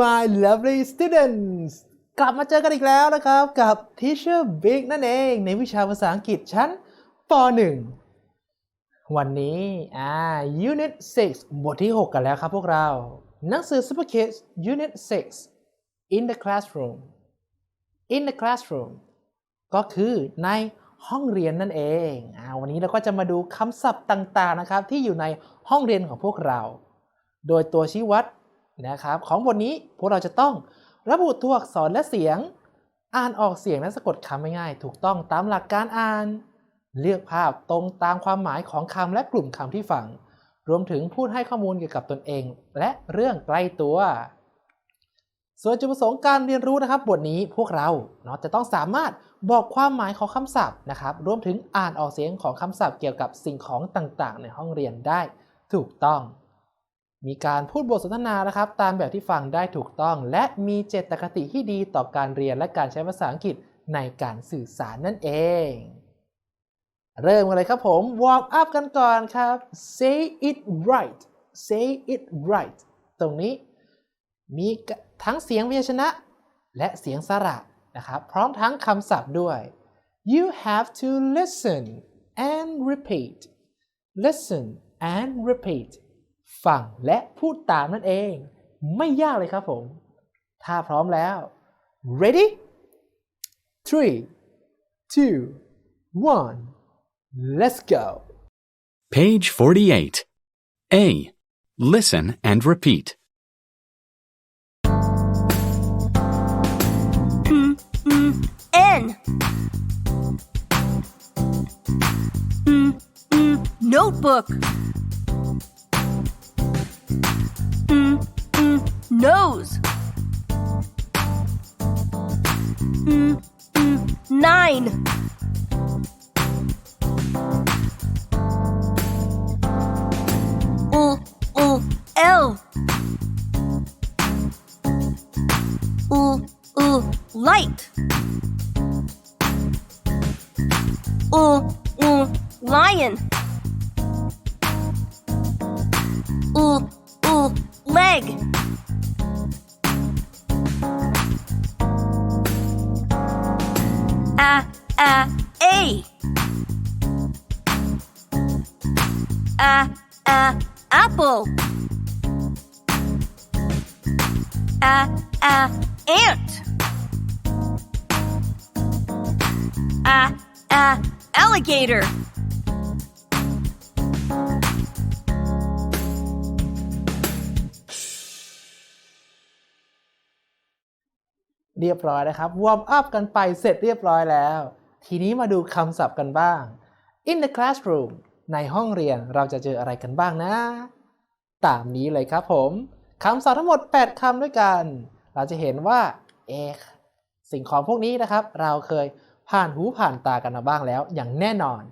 my lovely students กลับมาเจอกันอีกแล้วนะครับ กับ Teacher Big นั่นเอง ในวิชาภาษาอังกฤษชั้นป .1 วันนี้อ่า Unit 6 บทที่ 6 กันแล้วครับพวกเรา หนังสือ Super Kids Unit 6 In the Classroom In the Classroom ก็คือในห้องเรียนนั่นเองอ่าวันนี้เราก็จะมาดูคำศัพท์ต่างๆนะครับ ที่อยู่ในห้องเรียนของพวกเรา โดยตัวชี้วัด นะครับ ของบทนี้พวกเราจะต้องระบุตัวอักษรและเสียง อ่านออกเสียงและสะกดคำง่ายๆถูกต้องตามหลักการอ่าน เลือกภาพตรงตามความหมายของคำและกลุ่มคำที่ฟัง รวมถึงพูดให้ข้อมูลเกี่ยวกับตนเอง และเรื่องใกล้ตัว ส่วนจุดประสงค์การเรียนรู้นะครับ บทนี้พวกเราเนาะจะต้องสามารถบอกความหมายของคำศัพท์นะครับ รวมถึงอ่านออกเสียงของคำศัพท์เกี่ยวกับสิ่งของต่างๆ ในห้องเรียนได้ถูกต้อง มีการพูดบทสนทนานะครับ ตามแบบที่ฟังได้ถูกต้อง และมีเจตคติที่ดีต่อการเรียนและการใช้ภาษาอังกฤษในการสื่อสารนั่นเอง เริ่มกันเลยครับผมวอร์มอัพกันก่อนครับ say it right say it right ตรงนี้มีทั้งเสียงพยัญชนะ และเสียงสระนะครับ พร้อมทั้งคำศัพท์ด้วย you have to listen and repeat listen and repeat ฟังและพูดตามนั่นเอง ไม่ยากเลยครับผม ถ้าพร้อมแล้ว ready three two one let's go Page 48. A. Listen and repeat. N. Mm, mm, notebook. Mm, nose. Mm, mm, nine. L, light. L, L, lion. Gator. เรียบร้อยนะครับ วอร์มอัพกันไปเสร็จเรียบร้อยแล้ว ทีนี้มาดูคำศัพท์กันบ้าง in the classroom ในห้องเรียนเราจะเจออะไรกันบ้างนะ ตามนี้เลยครับผมคำศัพท์ทั้งหมด 8คำด้วยกัน เราจะเห็นว่าเอะสิ่งของพวกนี้นะครับ เราเคย ผ่านหูผ่านตากันมาบ้างแล้ว อย่างแน่นอน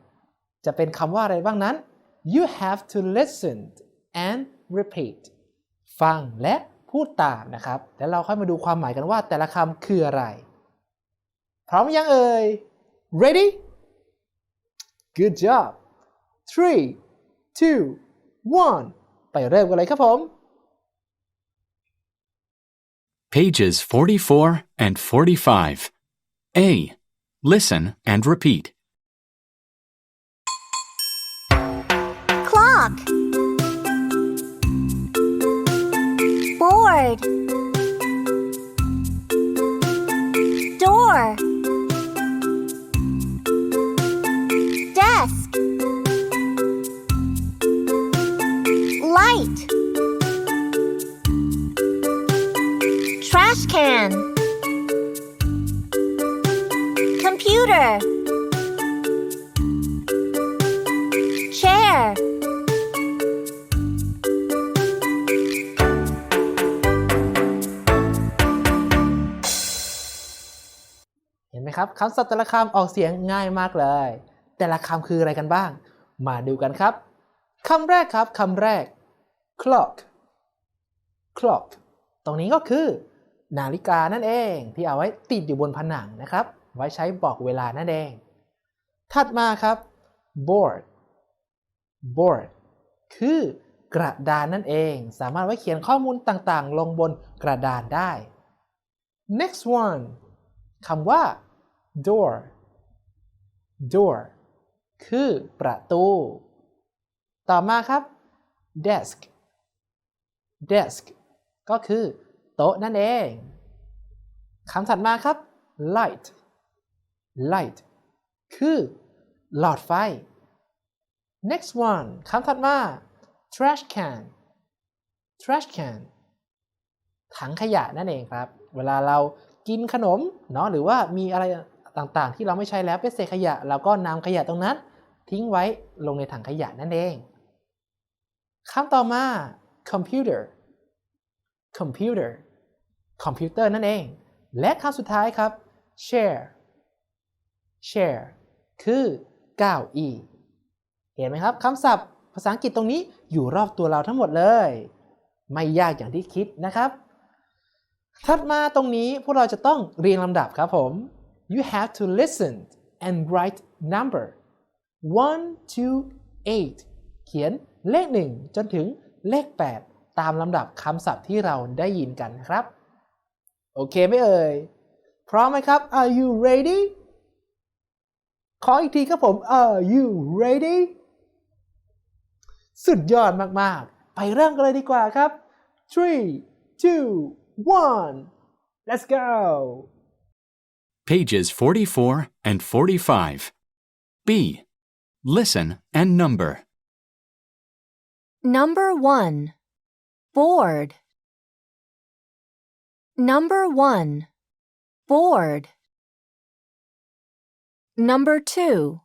จะเป็นคำว่าอะไรบ้างนั้น you have to listen and repeat ฟังและพูดตามนะครับ แล้วเราค่อยมาดูความหมายกันว่าแต่ละคำคืออะไร พร้อมยังเอ่ย ready good job three two one ไปเริ่มกันเลยครับผม Pages 44 and 45. A. Listen and repeat. Clock. Board. ห็นไหมครับคำศัพท์แต่ละคำออกเสียงง่ายมากเลย แต่ละคำคืออะไรกันบ้าง มาดูกันครับคำแรกครับคำแรก clock clock ตรงนี้ก็คือ นาฬิกานั่นเองที่เอาไว้ติดอยู่บนผนังนะครับ ไว้ใช้บอกเวลานั่นเอง ถัดมาครับ board board คือกระดานนั่นเอง สามารถไว้เขียนข้อมูลต่างๆ ลงบนกระดานได้ next one คำว่า door door คือประตู ต่อมาครับ desk desk ก็คือ โต๊ะนั่นเองคำถัดมาครับ light light คือ หลอดไฟ next one คำถัดมา trash can trash can ถังขยะนั่นเองครับ เวลาเรากินขนมเนาะหรือว่ามีอะไร ต่างๆ ที่เราไม่ใช้แล้วเป็นเศษขยะเราก็นำขยะตรงนั้น ทิ้งไว้ลงในถังขยะนั่นเองคำต่อมา computer computer คอมพิวเตอร์นั่นเอง และคำสุดท้ายครับ share share คือก้าอี้เห็นไหมครับคำศัพท์ภาษาอังกฤษตรงนี้อยู่รอบตัวเราทั้งหมดเลย ไม่ยากอย่างที่คิดนะครับ ถัดมาตรงนี้พวกเราจะต้องเรียงลำดับครับผม you have to listen and write number one two eight เขียนเลข1จนถึงเลข 8 ตามลำดับคำศัพท์ที่เราได้ยินกันครับ โอเคไหมเอ่ย พร้อมไหมครับ Are you ready ขออีกทีครับผม Are you ready สุดยอดมาก ๆ ไปเริ่มกันเลยดีกว่าครับ three two one let's go Pages 44 and 45. B. Listen and number. Number 1. Board. Number 1. Board. Number 2.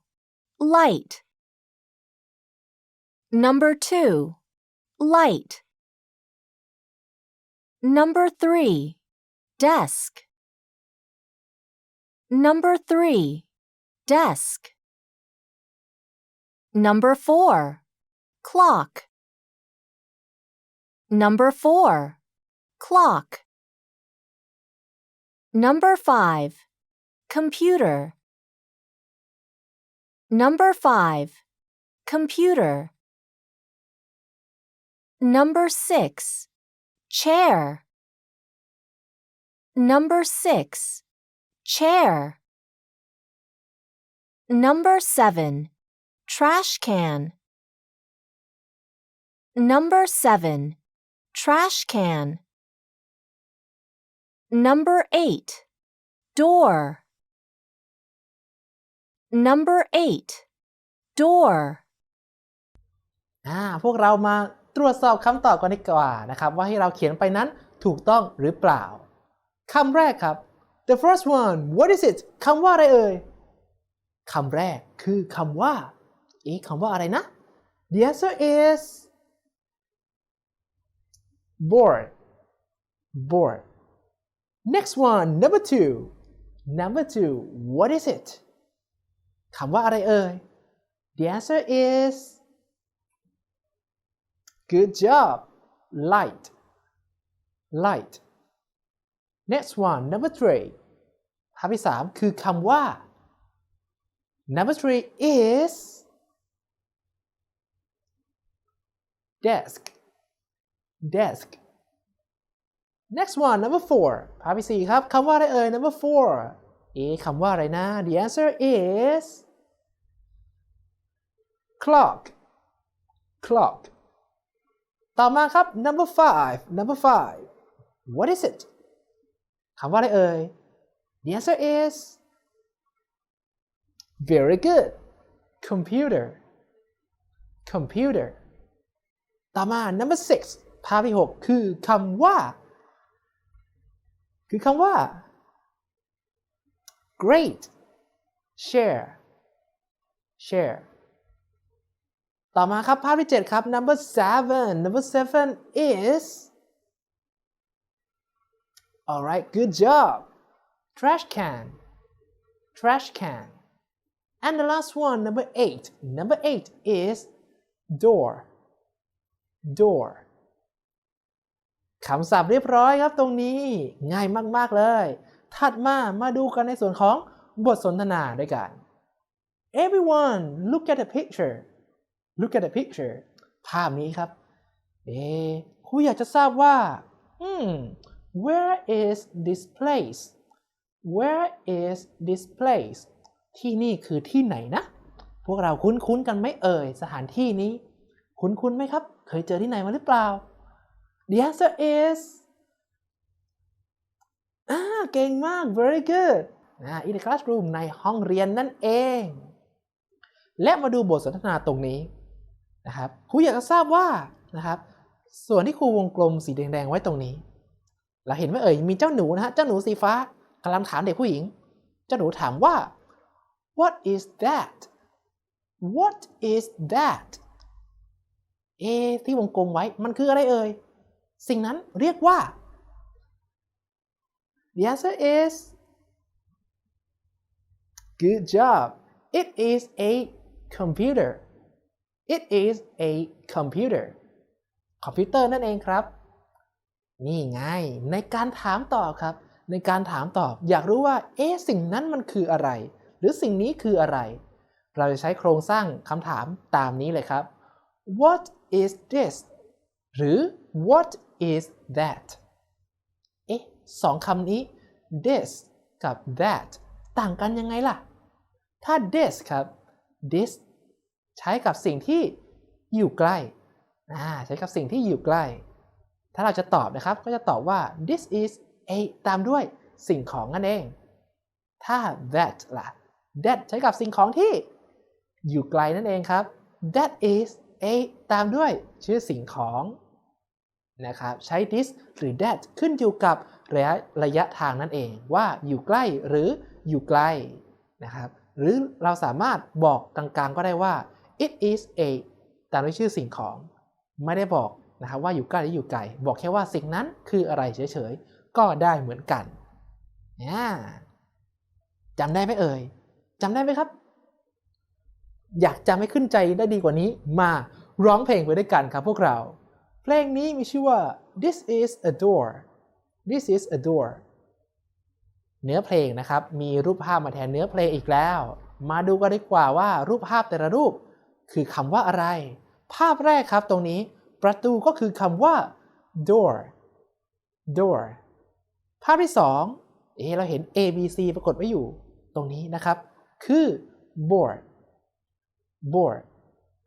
Light. Number 2. Light. Number 3. Desk. Number 3. Desk. Number 4. Clock. Number 4. Clock. Number 5. Computer. Number 5. Computer. Number 6. Chair. Number 6. Chair. Number 7. Trash can. Number 7. Trash can. Number 8. Door. Number 8. Door. อ่า พวกเรามาตรวจสอบคำตอบกันดีกว่านะครับ ว่าที่เราเขียนไปนั้นถูกต้องหรือเปล่า คำแรกครับ the first one what is it คำว่าอะไรเอ่ยคำแรกคือคำว่าเอ๊ะคำว่าอะไรนะ the answer is board board next one number two number two what is it คำว่าอะไรเอ่ย the answer is Good job. Light. Light. Next one, number three. ภาพที่สามคือคำว่า Number three is desk. Desk. Next one, number four. ภาพที่สี่ครับคำว่าอะไรเอ่ย Number four. เอ๊คำว่าอะไรนะ The answer is clock. Clock. ต่อมาครับ number five number five what is it ำว่าอะไรเอ่ย the answer is very good computer computer ต่อมา number six ภาพที่หกคือคำว่า คือคำว่า great share share ต่อมาครับภาพที่ 7 ครับ number seven number seven is alright good job trash can trash can and the last one number eight number eight is door door คำศัพท์เรียบร้อยครับตรงนี้ง่ายมาก ๆ เลย ถัดมามาดูกันในส่วนของบทสนทนาด้วยกัน everyone look at the picture look at the picture ภาพนี้ครับ เอะครูอยากจะทราบว่า อืม where is this place where is this place ที่นี่คือที่ไหนนะ พวกเราคุ้นๆกันไหมเอ่ย สถานที่นี้ คุ้นๆไหมครับ เคยเจอที่ไหนมาหรือเปล่า The answer is อ่าเก่งมาก very good อ่า in the classroom ในห้องเรียนนั่นเอง และมาดูบทสนทนาตรงนี้นะครับครูอยากจะทราบว่านะครับ ส่วนที่ครูวงกลมสีแดงๆไว้ตรงนี้ เราเห็นไหมเอ่ยมีเจ้าหนูนะฮะเจ้าหนูสีฟ้ากำลังถามเด็กผู้หญิง เจ้าหนูถามว่า what is that what is that เอที่วงกลมไว้มันคืออะไรเอ่ย สิ่งนั้นเรียกว่า The answer is Good job. It is a computer. It is a computer. คอมพิวเตอร์นั่นเองครับ นี่ไงในการถามตอบครับ ในการถามตอบอยากรู้ว่า เอ๊ะสิ่งนั้นมันคืออะไร หรือสิ่งนี้คืออะไร เราจะใช้โครงสร้างคำถามตามนี้เลยครับ What is this หรือ What is that เอ๊ะสองคำนี้ this กับ that ต่างกันยังไงล่ะ ถ้า this ครับ this ใช้กับสิ่งที่อยู่ใกล้ ใช้กับสิ่งที่อยู่ใกล้ ถ้าเราจะตอบนะครับ ก็จะตอบว่า this is a ตามด้วยสิ่งของนั่นเอง ถ้า that ล่ะ that ใช้กับสิ่งของที่อยู่ไกลนั่นเองครับ that is a ตามด้วยชื่อสิ่งของนะครับใช้ this หรือ that ขึ้นอยู่กับระยะระยะทางนั่นเอง ว่าอยู่ใกล้หรืออยู่ไกลนะครับ หรือเราสามารถบอกกลางๆก็ได้ว่า it is a ตามด้วยชื่อสิ่งของ ไม่ได้บอก นะครับว่าอยู่ใกล้หรืออยู่ไกล บอกแค่ว่าสิ่งนั้นคืออะไรเฉยๆ ก็ได้เหมือนกันอ่าจำได้ไหมเอ่ยจำได้ไหมครับ อยากจำให้ขึ้นใจได้ดีกว่านี้ มาร้องเพลงไปด้วยกันครับพวกเรา เพลงนี้มีชื่อว่า this is a door this is a door เนื้อเพลงนะครับ มีรูปภาพมาแทนเนื้อเพลงอีกแล้ว มาดูกันดีกว่าว่ารูปภาพแต่ละรูป คือคำว่าอะไร ภาพแรกครับตรงนี้ ประตูก็คือคำว่า door door ภาพที่สองเอเราเห็น A B C ปรากฏไว้อยู่ตรงนี้นะครับ คือ board board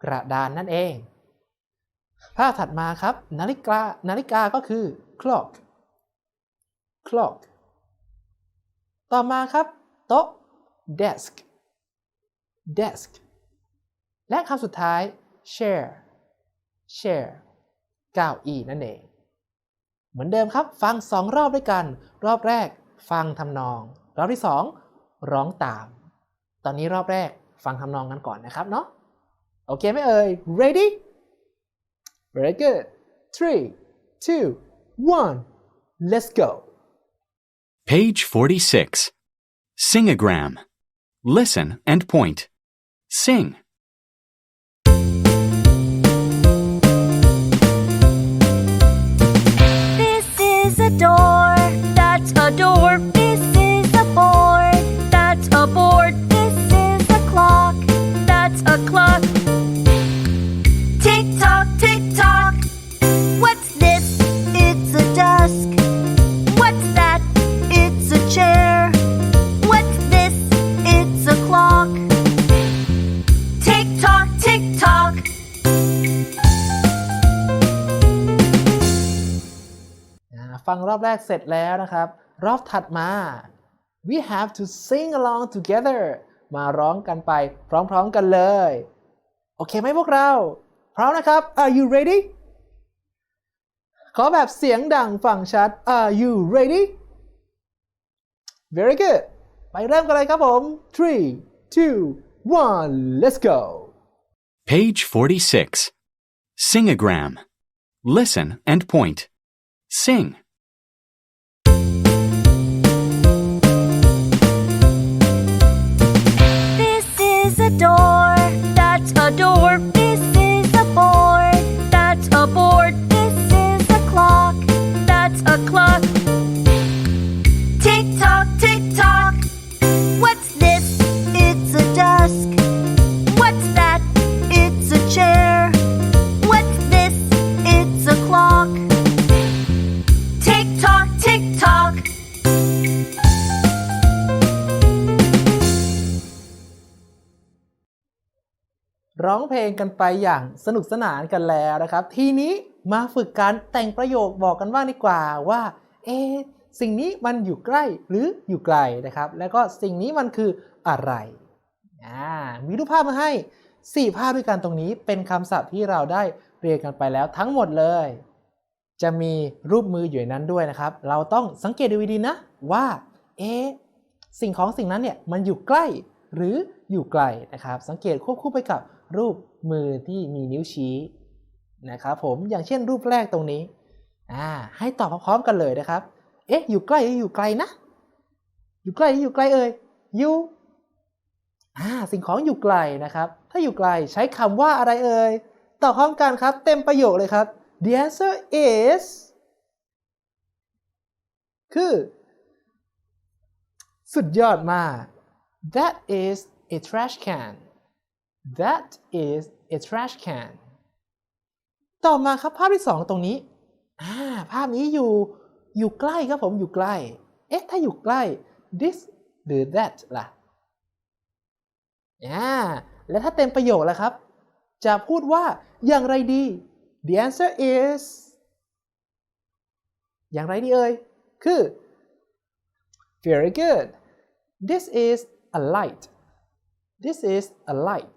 กระดานนั่นเอง ภาพถัดมาครับ นาฬิกานาฬิกาก็คือ clock clock ต่อมาครับโต๊ะ desk desk และคำสุดท้าย chair chair เก้าอี้นั่นเอง เหมือนเดิมครับฟังสองรอบด้วยกัน รอบแรกฟังทำนอง รอบที่สองร้องตาม ตอนนี้รอบแรกฟังทำนองกันก่อนนะครับเนาะโอเคไหมเอ่ย ready very good three two one let's go Page 46. Singagram. Listen and point. Sing. A door. That's a door. ฟังรอบแรกเสร็จแล้วนะครับ รอบถัดมา we have to sing along together มาร้องกันไปพร้อมๆกันเลย โอเคไหมพวกเรา พร้อมนะครับ are you ready ขอแบบเสียงดังฟังชัด are you ready very good ไปเริ่มกันเลยครับผม three two one let's go Page 46. Singagram. Listen and point. Sing. Door. ลงกันไปอย่างสนุกสนานกันแล้วนะครับ ทีนี้มาฝึกการแต่งประโยคบอกกันบ้างดีกว่าว่า เอสิ่งนี้มันอยู่ใกล้หรืออยู่ไกลนะครับ แล้วก็สิ่งนี้มันคืออะไรอ่ามีรูปภาพมาให้ 4 ภาพด้วยกันตรงนี้เป็นคำศัพท์ที่เราได้เรียนกันไปแล้วทั้งหมดเลย จะมีรูปมืออยู่ในนั้นด้วยนะครับ เราต้องสังเกตดูดีๆนะว่าเอสิ่งของสิ่งนั้นเนี่ยมันอยู่ใกล้หรืออยู่ไกลนะครับ สังเกตควบคู่ไปกับ รูปมือที่มีนิ้วชี้นะครับผมอย่างเช่นรูปแรกตรงนี้อ่าให้ตอบพร้อมกันเลยนะครับ เอ๊ะ อยู่ใกล้หรืออยู่ไกลนะ อยู่ใกล้หรืออยู่ไกลเอ่ยอยู่อ่าสิ่งของอยู่ไกลนะครับ ถ้าอยู่ไกลใช้คำว่าอะไรเอ่ยตอบพร้อมกันครับ เต็มประโยคเลยครับ the answer is คือ สุดยอดมาก that is a trash can that is a trash can ต่อมาครับภาพที่สองตรงนี้อ่าภาพนี้อยู่อยู่ใกล้ครับผมอยู่ใกล้ เอ๊ะถ้าอยู่ใกล้ this หรือ that ล่ะอ่าแล้วถ้าเต็มประโยคแล้วครับ จะพูดว่าอย่างไรดี the answer is อย่างไรดีเอ่ย คือ very good this is a light this is a light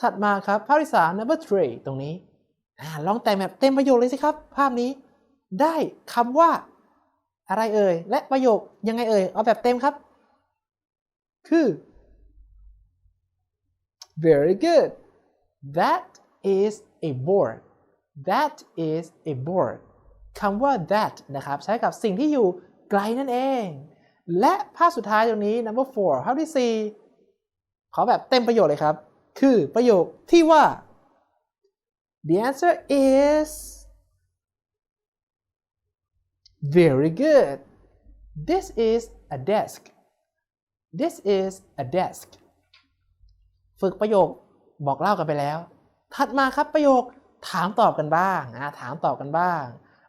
ถัดมาครับภาพที่สาม number three ตรงนี้อลองแต่งแบบเต็มประโยคเลยสิครับ ภาพนี้ได้คำว่า อะไรเอ่ย และประโยคยังไงเอ่ย เอาแบบเต็มครับ คือ very good that is a board that is a board คำว่า that นะครับ ใช้กับสิ่งที่อยู่ไกลนั่นเอง และภาพสุดท้ายตรงนี้ number four ภาพที่ 4 ขอแบบเต็มประโยคเลยครับ คือประโยคที่ว่า the answer is very good this is a desk this is a desk ฝึกประโยคบอกเล่ากันไปแล้ว ถัดมาครับประโยคถามตอบกันบ้างถามตอบกันบ้าง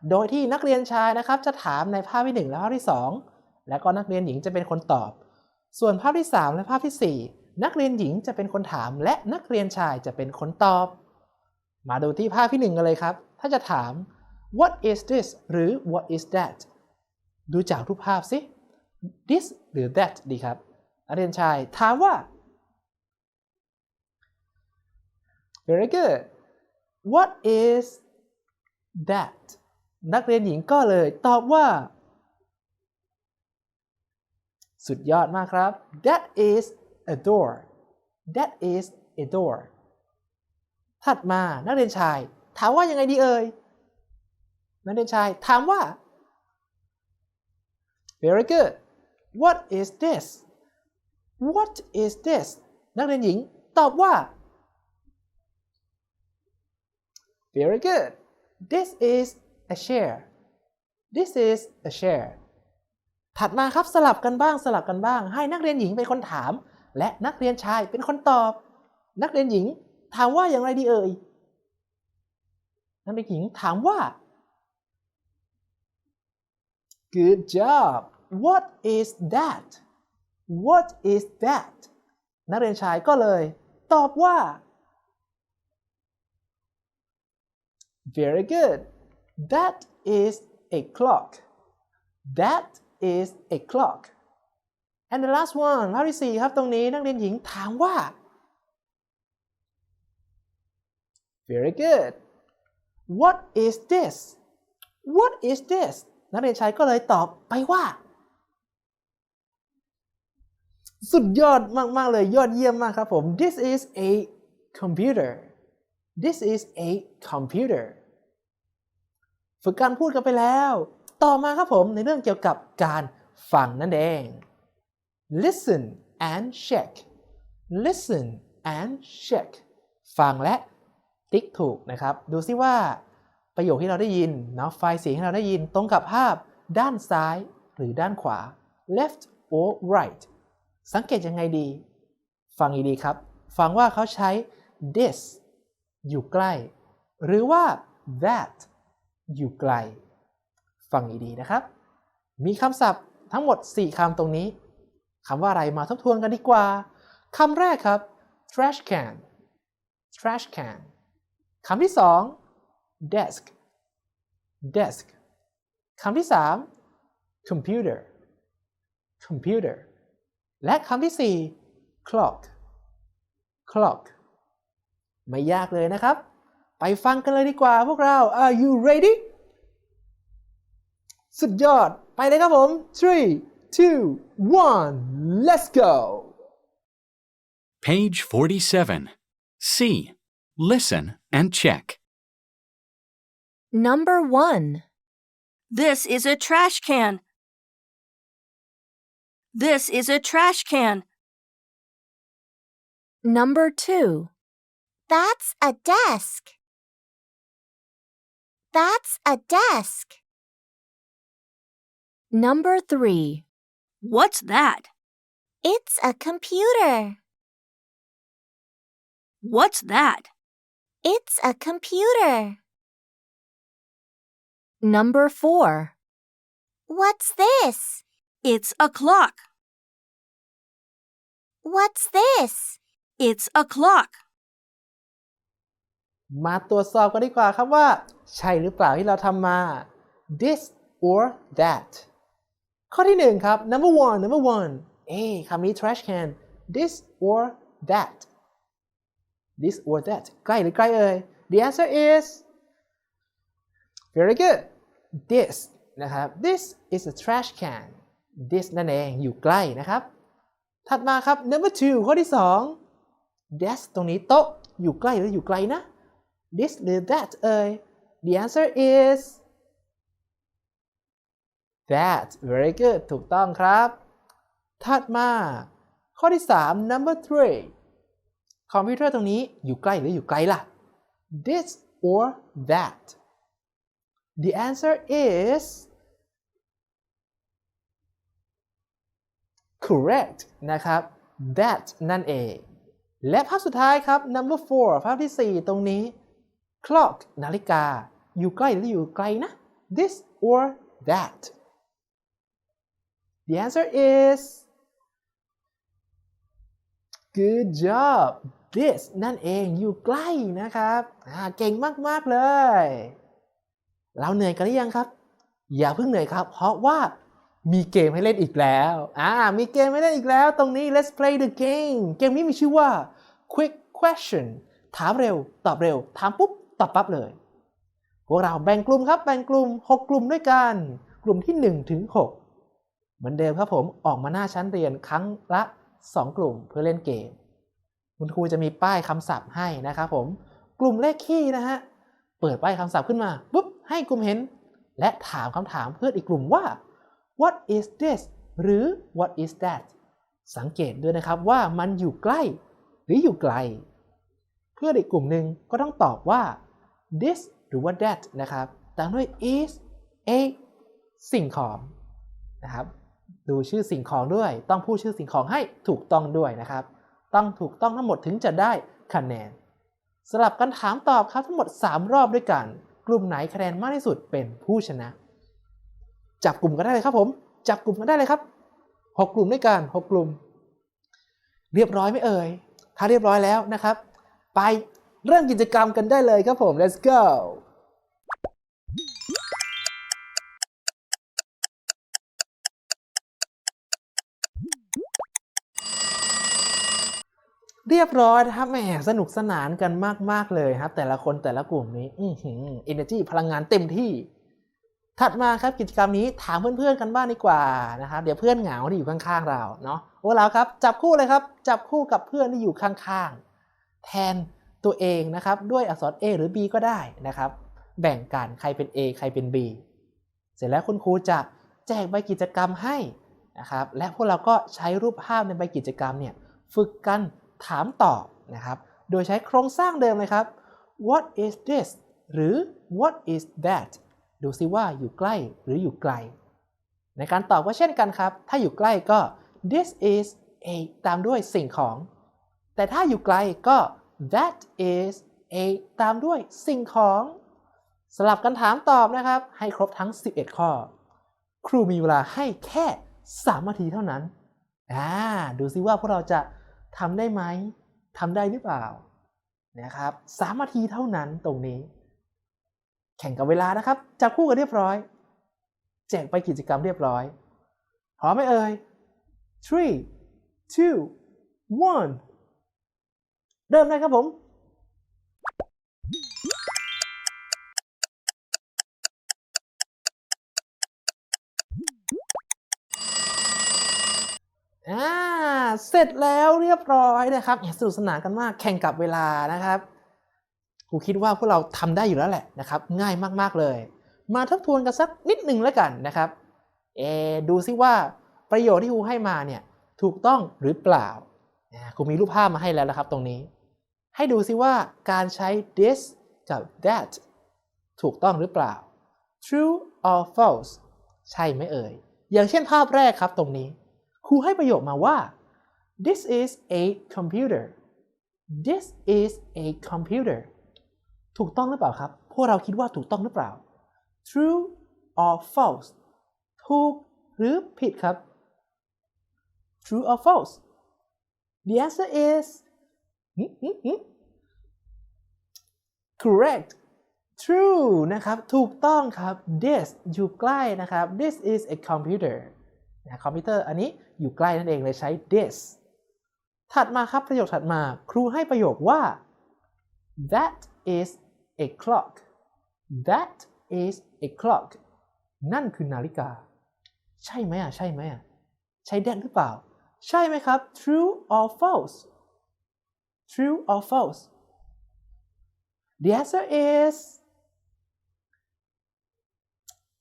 โดยที่นักเรียนชายนะครับจะถามในภาพที่ 1 และภาพที่ 2 แล้วก็นักเรียนหญิงจะเป็นคนตอบ ส่วนภาพที่ 3 และภาพที่ 4 นักเรียนหญิงจะเป็นคนถาม และนักเรียนชายจะเป็นคนตอบ มาดูที่ภาพที่1กันเลยครับ ถ้าจะถาม what is this หรือ what is that ดูจากรูปภาพสิ this หรือ that ดีครับ นักเรียนชายถามว่า very good what is that นักเรียนหญิงก็เลยตอบว่า สุดยอดมากครับ that is a door that is a door ถัดมานักเรียนชาย ถามว่ายังไงดีเอ่ยนักเรียนชายถามว่า very good what is this what is this นักเรียนหญิงตอบว่า very good this is a chair this is a chair ถัดมาครับสลับกันบ้างสลับกันบ้าง ให้นักเรียนหญิงเป็นคนถาม และนักเรียนชายเป็นคนตอบ นักเรียนหญิงถามว่าอย่างไรดีเอ่ย นักเรียนหญิงถามว่า Good job What is that What is that นักเรียนชายก็เลย ตอบว่า Very good That is a clock That is a clock and the last one ภาพที่สี่ครับตรงนี้นักเรียนหญิงถามว่า Very good What is this What is this นักเรียนชายก็เลยตอบไปว่า สุดยอดมาก ๆ เลยยอดเยี่ยมมากครับผม This is a computer This is a computer ฝึกการพูดกันไปแล้ว ต่อมาครับผมในเรื่องเกี่ยวกับการฟังนั่นเอง listen and check listen and check ฟังและติ๊กถูกนะครับ ดูซิว่าประโยคที่เราได้ยินเนาะไฟล์เสียงที่เราได้ยินตรงกับภาพด้านซ้ายหรือด้านขวา left or right สังเกตยังไงดี ฟังดีๆครับ ฟังว่าเขาใช้ this อยู่ใกล้ หรือว่า that อยู่ไกล ฟังดีๆนะครับ มีคำศัพท์ทั้งหมด 4คำตรงนี้ คำว่าอะไรมาทบทวนกันดีกว่าคำแรกครับ trash can trash can คำที่สอง desk desk คำที่สาม computer computer และคำที่สี่ clock clock ไม่ยากเลยนะครับ ไปฟังกันเลยดีกว่าพวกเรา Are you ready สุดยอด ไปเลยครับผม three two one let's go Page 47. C. Listen and check. Number 1. This is a trash can. This is a trash can. Number 2. That's a desk. That's a desk. Number 3. What's that? It's a computer. What's that? It's a computer. Number 4. What's this? It's a clock. What's this? It's a clock. มาตรวจสอบกันดีกว่าครับว่า ใช่หรือเปล่าที่เราทำมา this or that ข้อที่หนึ่งครับ number one number one เอ้คำนี้ trash can this or that this or that ใกล้หรือใกล้เอ่ย the answer is very good this นะครับ this is a trash can this นั่นเองอยู่ใกล้นะครับ ถัดมาครับ number two ข้อที่สอง desk ตรงนี้โต๊ะอยู่ใกล้หรืออยู่ไกลนะ this หรือ that เอ่ย the answer is that very good ถูกต้องครับ ถัดมา ข้อที่ 3 number three คอมพิวเตอร์ตรงนี้อยู่ใกล้หรืออยู่ไกลล่ะ this or that the answer is correct นะครับ that นั่นเอง และภาพสุดท้ายครับ number four ภาพที่ 4 ตรงนี้ clock นาฬิกา อยู่ใกล้หรืออยู่ไกลนะ this or that the answer is good job this นั่นเองอยู่ใกล้นะครับเก่งมาก ๆ เลย เราเหนื่อยกันหรือยังครับ อย่าเพิ่งเหนื่อยครับ เพราะว่ามีเกมให้เล่นอีกแล้วอ่ามีเกมให้เล่นอีกแล้ว ตรงนี้ let's play the game เกมนี้มีชื่อว่า quick question ถามเร็ว ตอบเร็ว ถามปุ๊บ ตอบปั๊บเลย พวกเราแบ่งกลุ่มครับ แบ่งกลุ่ม 6 กลุ่มด้วยกัน กลุ่มที่ 1 ถึง 6 เหมือนเดิมครับผมออกมาหน้าชั้นเรียนครั้งละ 2 กลุ่มเพื่อเล่นเกม คุณครูจะมีป้ายคำศัพท์ให้นะครับผมกลุ่มเลขคี่นะฮะเปิดป้ายคำศัพท์ขึ้นมาปุ๊บให้กลุ่มเห็น และถามคำถามเพื่อนอีกกลุ่มว่า what is this หรือ what is that สังเกตด้วยนะครับว่ามันอยู่ใกล้ หรืออยู่ไกล เพื่อนอีกกลุ่มหนึ่งก็ต้องตอบว่า this หรือว่า that นะครับตามด้วย is a สิ่งของนะครับ ดูชื่อสิ่งของด้วย ต้องพูดชื่อสิ่งของให้ถูกต้องด้วยนะครับ ต้องถูกต้องทั้งหมดถึงจะได้คะแนน สลับกันถามตอบครับทั้งหมด 3 รอบด้วยกัน กลุ่มไหนคะแนนมากที่สุดเป็นผู้ชนะ จับกลุ่มกันได้เลยครับผม จับกลุ่มกันได้เลยครับ 6 กลุ่มด้วยกัน 6 กลุ่ม เรียบร้อยไหมเอ่ย ถ้าเรียบร้อยแล้วนะครับ ไปเริ่มกิจกรรมกันได้เลยครับผม let's go เรียบร้อยครับแหมสนุกสนานกันมาก ๆ เลยครับ แต่ละคนแต่ละกลุ่มนี้ อือหือ energy พลังงานเต็มที่ ถัดมาครับกิจกรรมนี้ถามเพื่อนๆกันบ้างดีกว่านะครับ เดี๋ยวเพื่อนเหงาที่อยู่ข้างๆเราเนาะโอ้แล้วครับ จับคู่เลยครับ จับคู่กับเพื่อนที่อยู่ข้างๆ แทนตัวเองนะครับ ด้วยอักษร A หรือ B ก็ได้นะครับ แบ่งกันใครเป็น A ใครเป็น B เสร็จแล้วคุณครูจะแจกใบกิจกรรมให้นะครับ และพวกเราก็ใช้รูปภาพในใบกิจกรรมเนี่ยฝึกกัน ถามตอบนะครับ โดยใช้โครงสร้างเดิมเลยครับ what is this หรือ what is that ดูซิว่าอยู่ใกล้หรืออยู่ไกล ในการตอบก็เช่นกันครับ ถ้าอยู่ใกล้ก็ this is a ตามด้วยสิ่งของ แต่ถ้าอยู่ไกลก็ that is a ตามด้วยสิ่งของ สลับกันถามตอบนะครับ ให้ครบทั้ง 11 ข้อ ครูมีเวลาให้แค่ 3 นาทีเท่านั้น อ่า ดูซิว่าพวกเราจะ ทำได้ไหมทำได้หรือเปล่านะครับสามนาทีเท่านั้นตรงนี้ แข่งกับเวลานะครับ จับคู่กันเรียบร้อย แจกไปกิจกรรมเรียบร้อยพร้อมไหมเอ่ย three two one เริ่มได้ครับผม เสร็จแล้วเรียบร้อยนะครับสนุกสนานกันมากแข่งกับเวลานะครับครูคิดว่าพวกเราทำได้อยู่แล้วแหละนะครับ ง่ายมากๆเลย มาทบทวนกันสักนิดหนึ่งแล้วกันนะครับเอดูซิว่าประโยชน์ที่ครูให้มาเนี่ยถูกต้องหรือเปล่าอ่าครูมีรูปภาพมาให้แล้วนะครับตรงนี้ ให้ดูซิว่าการใช้ this กับ that ถูกต้องหรือเปล่า true or false ใช่ไหมเอ่ย อย่างเช่นภาพแรกครับตรงนี้ ครูให้ประโยคมาว่า this is a computer this is a computer ถูกต้องหรือเปล่าครับ พวกเราคิดว่าถูกต้องหรือเปล่า true or false ถูกหรือผิดครับ true or false the answer is correct true นะครับ ถูกต้องครับ this อยู่ใกล้นะครับ this is a computer นะคอมพิวเตอร์อันนี้อยู่ใกล้นั่นเองเลยใช้ this ถัดมาครับประโยคถัดมาครูให้ประโยคว่า that is a clock that is a clock นั่นคือนาฬิกา ใช่ไหมอะ ใช่ไหมอะ ใช่ that หรือเปล่า ใช่ไหมครับ true or false true or false the answer is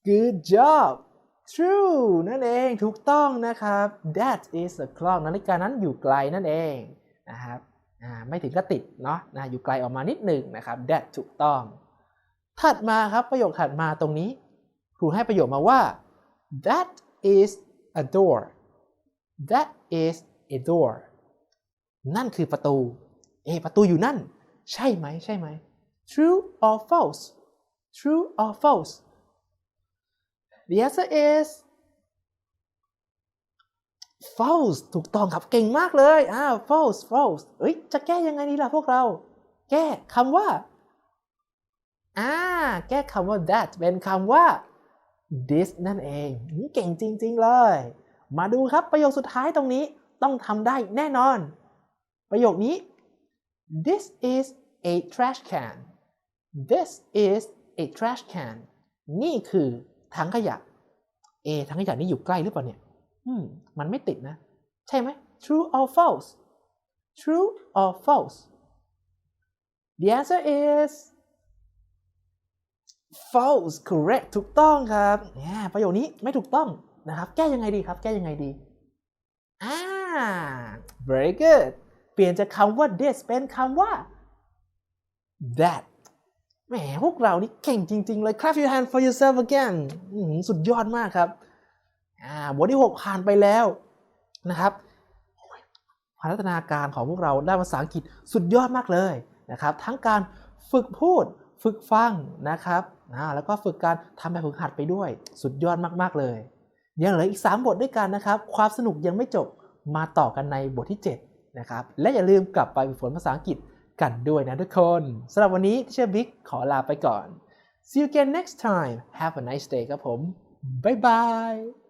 good job true นั่นเองถูกต้องนะครับ that is a clock นาฬิกานั้นอยู่ไกลนั่นเองนะครับไม่ถึงก็ติดเนาะนะอยู่ไกลออกมานิดหนึ่งนะครับ that ถูกต้อง ถัดมาครับประโยคถัดมาตรงนี้ ครูให้ประโยคมาว่า that is a door that is a door นั่นคือประตู เอ ประตูอยู่นั่น ใช่ไหม ใช่ไหม true or false true or false the answer is false ถูกต้องครับเก่งมากเลยอ้า false false เอ้ยจะแก้ยังไงดีล่ะพวกเรา แก้คำว่าอ่าแก้คำว่า that เป็นคำว่า this นั่นเองเก่งจริง ๆ เลย มาดูครับประโยคสุดท้ายตรงนี้ต้องทำได้แน่นอน ประโยคนี้ this is a trash can this is a trash can นี่คือ ถังขยะ เอถังขยะนี่อยู่ใกล้หรือเปล่าเนี่ย อืม มันไม่ติดนะ ใช่ไหม true or false true or false the answer is false correct ถูกต้องครับเนี่ยประโยคนี้ไม่ถูกต้องนะครับ แก้ยังไงดีครับ แก้ยังไงดีอ่า very good เปลี่ยนจากคำว่า this เป็นคำว่า that แหมพวกเรานี่เก่งจริง ๆ เลย clap your hand for yourself again สุดยอดมากครับ อ่าบทที่ 6 ผ่านไปแล้วนะครับพัฒนาการของพวกเราด้านภาษาอังกฤษสุดยอดมากเลยนะครับ ทั้งการฝึกพูดฝึกฟังนะครับแล้วก็ฝึกการทำแบบฝึกหัดไปด้วย สุดยอดมากๆเลย ยังเหลืออีก 3 บทด้วยกันนะครับ ความสนุกยังไม่จบมาต่อกันในบทที่ 7 นะครับ และอย่าลืมกลับไปฝึกฝนภาษาอังกฤษ กันด้วยนะทุกคนสำหรับวันนี้ที่เชอร์บิ๊กขอลาไปก่อน see you again next time have a nice day ครับผม บ๊ายบาย